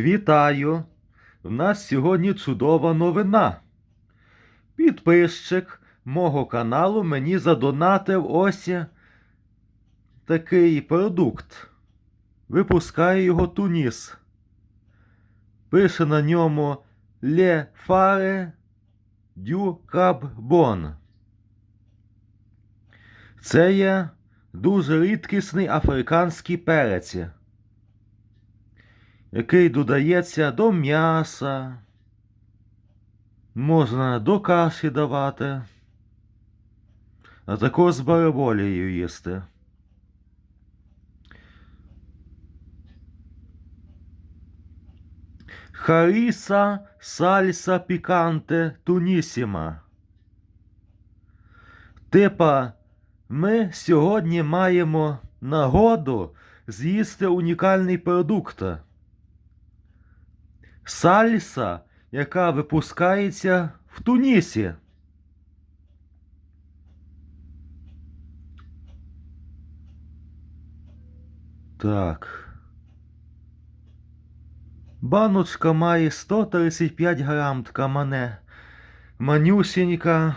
Вітаю! У нас сьогодні чудова новина. Підписчик мого каналу мені задонатив ось такий продукт. Випускає його Туніс. Пише на ньому Le Fare du Carbon. Це є дуже рідкісний африканський перець який додається до м'яса, можна до каші давати, а також з бараболією їсти. Харіса сальса піканте тунісіма. Типа, ми сьогодні маємо нагоду з'їсти унікальний продукт. Сальса, яка випускається в Тунісі. Так. Баночка має 135 грам, така мене. Манюсінька.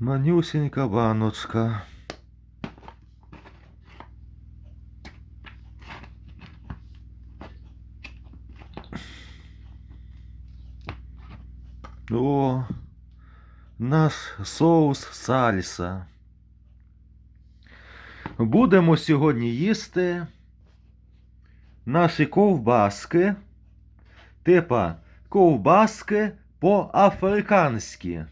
Манюсінька баночка. О, наш соус сальса. Будемо сьогодні їсти наші ковбаски, типа ковбаски по-африканськи.